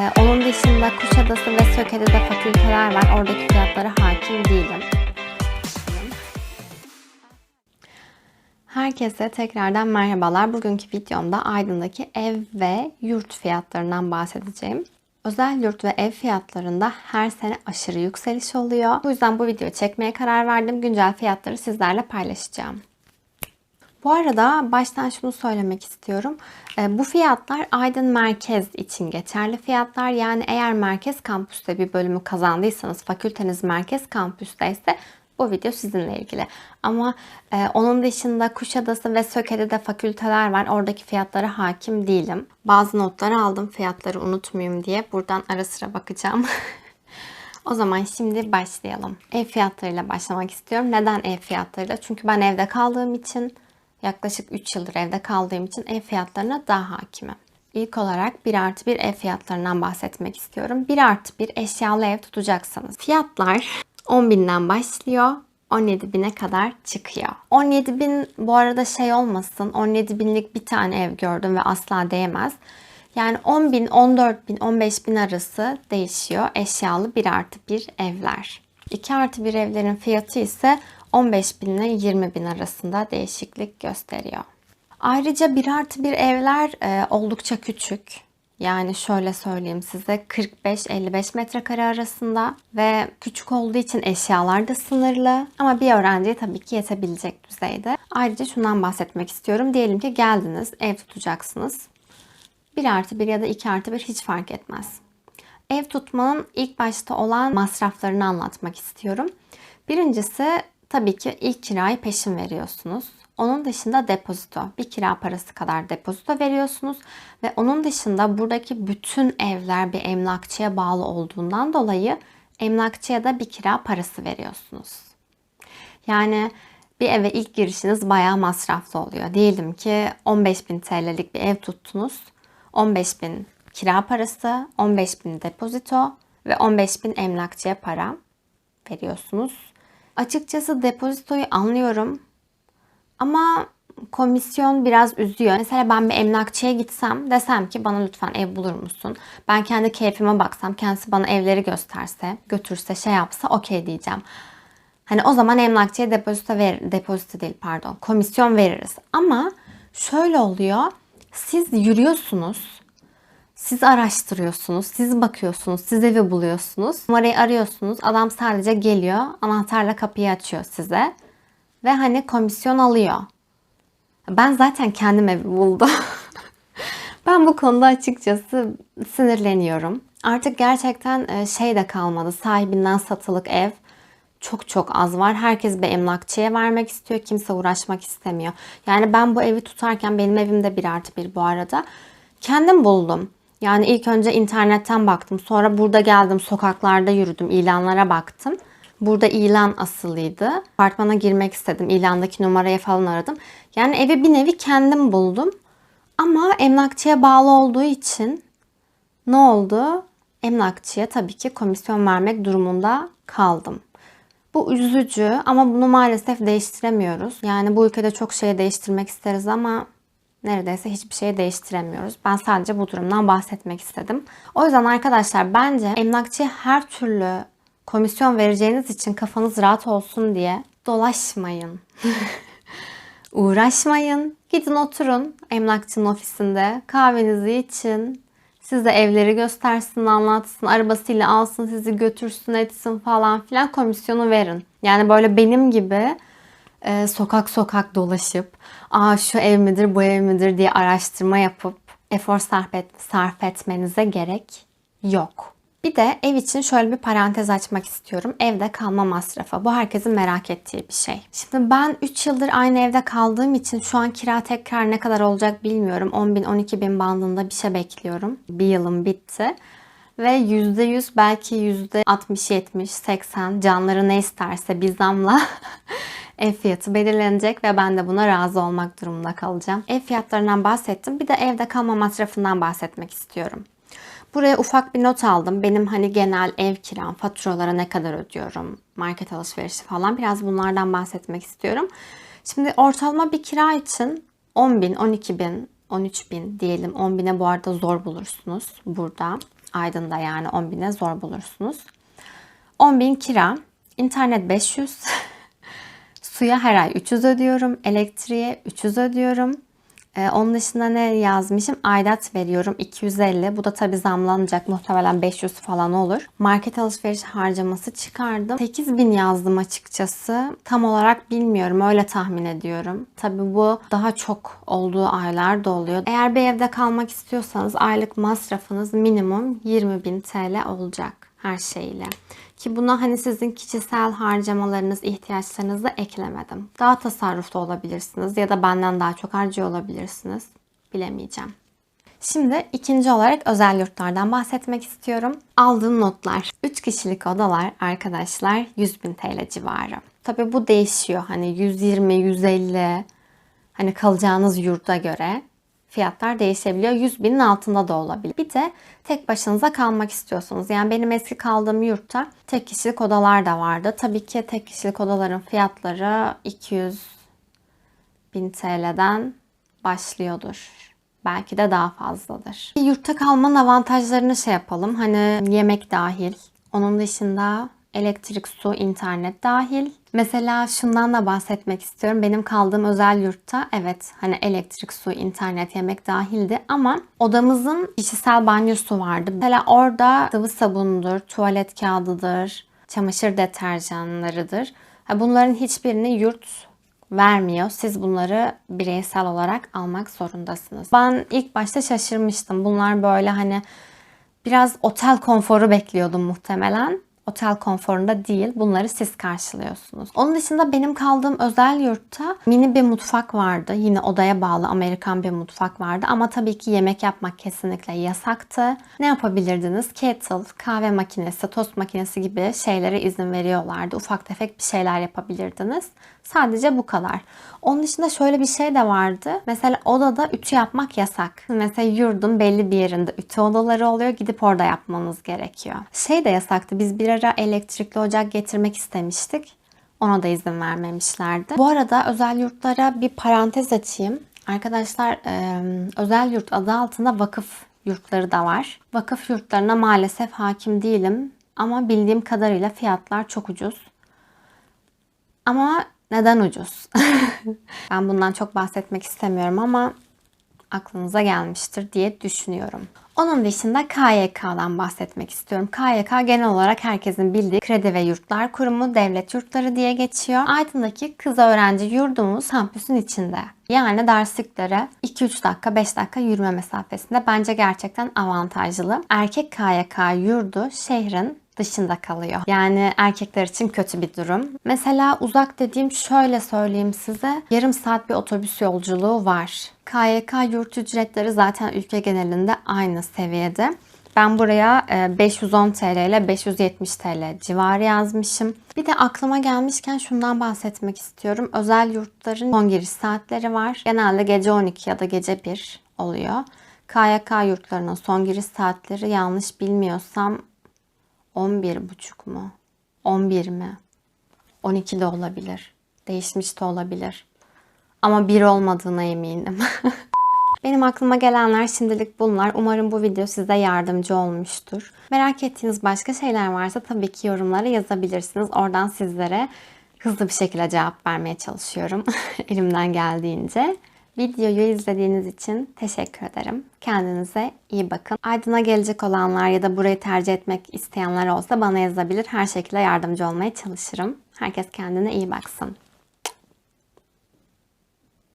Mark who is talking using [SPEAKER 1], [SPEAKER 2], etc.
[SPEAKER 1] Ee, onun dışında Kuşadası ve Söke'de de fakülteler var. Oradaki fiyatlara hakim değilim. Herkese tekrardan merhabalar. Bugünkü videomda Aydın'daki ev ve yurt fiyatlarından bahsedeceğim. Özel yurt ve ev fiyatlarında her sene aşırı yükseliş oluyor. Bu yüzden bu videoyu çekmeye karar verdim. Güncel fiyatları sizlerle paylaşacağım. Bu arada baştan şunu söylemek istiyorum. E, Bu fiyatlar Aydın Merkez için geçerli fiyatlar. Yani eğer merkez kampüste bir bölümü kazandıysanız, fakülteniz merkez kampüste ise bu video sizinle ilgili. Ama e, onun dışında Kuşadası ve Söke'de de fakülteler var. Oradaki fiyatlara hakim değilim. Bazı notlar aldım fiyatları unutmayayım diye. Buradan ara sıra bakacağım. O zaman şimdi başlayalım. Ev fiyatlarıyla başlamak istiyorum. Neden ev fiyatlarıyla? Çünkü ben evde kaldığım için yaklaşık 3 yıldır evde kaldığım için ev fiyatlarına daha hakimim. İlk olarak 1 artı 1 ev fiyatlarından bahsetmek istiyorum. 1 artı 1 eşyalı ev tutacaksanız fiyatlar 10 binden başlıyor. 17 bine kadar çıkıyor. 17 bin bu arada şey olmasın 17 binlik bir tane ev gördüm ve asla değmez. Yani 10 bin, 14 bin, 15 bin arası değişiyor eşyalı 1 artı 1 evler. 2 artı 1 evlerin fiyatı ise 15 bin ile 20 bin arasında değişiklik gösteriyor. Ayrıca 1 artı 1 evler e, oldukça küçük. Yani şöyle söyleyeyim size 45-55 metrekare arasında ve küçük olduğu için eşyalar da sınırlı ama bir öğrenciye tabii ki yetebilecek düzeyde. Ayrıca şundan bahsetmek istiyorum. Diyelim ki geldiniz, ev tutacaksınız. 1 artı 1 ya da 2 artı 1 hiç fark etmez. Ev tutmanın ilk başta olan masraflarını anlatmak istiyorum. Birincisi tabii ki ilk kirayı peşin veriyorsunuz. Onun dışında depozito. Bir kira parası kadar depozito veriyorsunuz. Ve onun dışında buradaki bütün evler bir emlakçıya bağlı olduğundan dolayı emlakçıya da bir kira parası veriyorsunuz. Yani bir eve ilk girişiniz bayağı masraflı oluyor. Diyelim ki 15.000 TL'lik bir ev tuttunuz. 15.000 kira parası, 15.000 depozito ve 15.000 emlakçıya para veriyorsunuz. Açıkçası depozitoyu anlıyorum. Ama komisyon biraz üzüyor. Mesela ben bir emlakçıya gitsem desem ki bana lütfen ev bulur musun? Ben kendi keyfime baksam kendisi bana evleri gösterse, götürse, şey yapsa okey diyeceğim. Hani o zaman emlakçıya depozito ver, depozito değil pardon, komisyon veririz. Ama şöyle oluyor. Siz yürüyorsunuz. Siz araştırıyorsunuz, siz bakıyorsunuz, siz evi buluyorsunuz. Numarayı arıyorsunuz. Adam sadece geliyor, anahtarla kapıyı açıyor size. Ve hani komisyon alıyor. Ben zaten kendim evi buldum. ben bu konuda açıkçası sinirleniyorum. Artık gerçekten e, şey de kalmadı. Sahibinden satılık ev çok çok az var. Herkes bir emlakçıya vermek istiyor. Kimse uğraşmak istemiyor. Yani ben bu evi tutarken benim evim de bir artı bir bu arada. Kendim buldum. Yani ilk önce internetten baktım. Sonra burada geldim sokaklarda yürüdüm. ilanlara baktım. Burada ilan asılıydı. Apartmana girmek istedim. İlandaki numarayı falan aradım. Yani evi bir nevi kendim buldum. Ama emlakçıya bağlı olduğu için ne oldu? Emlakçıya tabii ki komisyon vermek durumunda kaldım. Bu üzücü ama bunu maalesef değiştiremiyoruz. Yani bu ülkede çok şey değiştirmek isteriz ama neredeyse hiçbir şey değiştiremiyoruz. Ben sadece bu durumdan bahsetmek istedim. O yüzden arkadaşlar bence emlakçıya her türlü komisyon vereceğiniz için kafanız rahat olsun diye dolaşmayın. Uğraşmayın. Gidin oturun emlakçının ofisinde. Kahvenizi için. Size evleri göstersin, anlatsın, arabasıyla alsın, sizi götürsün, etsin falan filan komisyonu verin. Yani böyle benim gibi e, sokak sokak dolaşıp aa şu ev midir bu ev midir diye araştırma yapıp efor sarf, et, sarf etmenize gerek yok. Bir de ev için şöyle bir parantez açmak istiyorum. Evde kalma masrafı. Bu herkesin merak ettiği bir şey. Şimdi ben 3 yıldır aynı evde kaldığım için şu an kira tekrar ne kadar olacak bilmiyorum. 10 bin 12 bin bandında bir şey bekliyorum. Bir yılım bitti. Ve %100 belki %60, 70, 80 canları ne isterse bir zamla ev fiyatı belirlenecek ve ben de buna razı olmak durumunda kalacağım. Ev fiyatlarından bahsettim. Bir de evde kalma masrafından bahsetmek istiyorum. Buraya ufak bir not aldım. Benim hani genel ev kiram, faturalara ne kadar ödüyorum, market alışverişi falan biraz bunlardan bahsetmek istiyorum. Şimdi ortalama bir kira için 10 bin, 12 bin, 13 bin diyelim. 10 bine bu arada zor bulursunuz burada. Aydın'da yani 10 bine zor bulursunuz. 10 bin kira, internet 500, suya her ay 300 ödüyorum, elektriğe 300 ödüyorum. Ee, onun dışında ne yazmışım? Aidat veriyorum 250. Bu da tabi zamlanacak. Muhtemelen 500 falan olur. Market alışveriş harcaması çıkardım. 8000 yazdım açıkçası. Tam olarak bilmiyorum. Öyle tahmin ediyorum. Tabi bu daha çok olduğu aylar da oluyor. Eğer bir evde kalmak istiyorsanız aylık masrafınız minimum 20.000 TL olacak her şeyle. Ki buna hani sizin kişisel harcamalarınız, ihtiyaçlarınızı eklemedim. Daha tasarruflu olabilirsiniz ya da benden daha çok harcıyor olabilirsiniz. Bilemeyeceğim. Şimdi ikinci olarak özel yurtlardan bahsetmek istiyorum. Aldığım notlar. 3 kişilik odalar arkadaşlar 100 bin TL civarı. Tabi bu değişiyor. Hani 120, 150 hani kalacağınız yurda göre fiyatlar değişebiliyor. 100 binin altında da olabilir. Bir de tek başınıza kalmak istiyorsunuz. Yani benim eski kaldığım yurtta tek kişilik odalar da vardı. Tabii ki tek kişilik odaların fiyatları 200 bin TL'den başlıyordur. Belki de daha fazladır. Yurtta kalmanın avantajlarını şey yapalım. Hani yemek dahil. Onun dışında elektrik, su, internet dahil. Mesela şundan da bahsetmek istiyorum. Benim kaldığım özel yurtta evet hani elektrik, su, internet, yemek dahildi ama odamızın kişisel banyosu vardı. Mesela orada sıvı sabundur, tuvalet kağıdıdır, çamaşır deterjanlarıdır. Bunların hiçbirini yurt vermiyor. Siz bunları bireysel olarak almak zorundasınız. Ben ilk başta şaşırmıştım. Bunlar böyle hani biraz otel konforu bekliyordum muhtemelen otel konforunda değil. Bunları siz karşılıyorsunuz. Onun dışında benim kaldığım özel yurtta mini bir mutfak vardı. Yine odaya bağlı Amerikan bir mutfak vardı. Ama tabii ki yemek yapmak kesinlikle yasaktı. Ne yapabilirdiniz? Kettle, kahve makinesi, tost makinesi gibi şeylere izin veriyorlardı. Ufak tefek bir şeyler yapabilirdiniz. Sadece bu kadar. Onun dışında şöyle bir şey de vardı. Mesela odada ütü yapmak yasak. Mesela yurdun belli bir yerinde ütü odaları oluyor. Gidip orada yapmanız gerekiyor. Şey de yasaktı. Biz bir elektrikli ocak getirmek istemiştik. Ona da izin vermemişlerdi. Bu arada özel yurtlara bir parantez açayım. Arkadaşlar özel yurt adı altında vakıf yurtları da var. Vakıf yurtlarına maalesef hakim değilim. Ama bildiğim kadarıyla fiyatlar çok ucuz. Ama neden ucuz? ben bundan çok bahsetmek istemiyorum ama aklınıza gelmiştir diye düşünüyorum. Onun dışında KYK'dan bahsetmek istiyorum. KYK genel olarak herkesin bildiği Kredi ve Yurtlar Kurumu devlet yurtları diye geçiyor. Aydın'daki kız öğrenci yurdumuz kampüsün içinde. Yani dersliklere 2-3 dakika 5 dakika yürüme mesafesinde bence gerçekten avantajlı. Erkek KYK yurdu şehrin dışında kalıyor. Yani erkekler için kötü bir durum. Mesela uzak dediğim şöyle söyleyeyim size. Yarım saat bir otobüs yolculuğu var. KYK yurt ücretleri zaten ülke genelinde aynı seviyede. Ben buraya 510 TL ile 570 TL civarı yazmışım. Bir de aklıma gelmişken şundan bahsetmek istiyorum. Özel yurtların son giriş saatleri var. Genelde gece 12 ya da gece 1 oluyor. KYK yurtlarının son giriş saatleri yanlış bilmiyorsam 11 buçuk mu? 11 mi? 12 de olabilir. Değişmiş de olabilir. Ama bir olmadığına eminim. Benim aklıma gelenler şimdilik bunlar. Umarım bu video size yardımcı olmuştur. Merak ettiğiniz başka şeyler varsa tabii ki yorumlara yazabilirsiniz. Oradan sizlere hızlı bir şekilde cevap vermeye çalışıyorum. Elimden geldiğince. Videoyu izlediğiniz için teşekkür ederim. Kendinize iyi bakın. Aydın'a gelecek olanlar ya da burayı tercih etmek isteyenler olsa bana yazabilir. Her şekilde yardımcı olmaya çalışırım. Herkes kendine iyi baksın.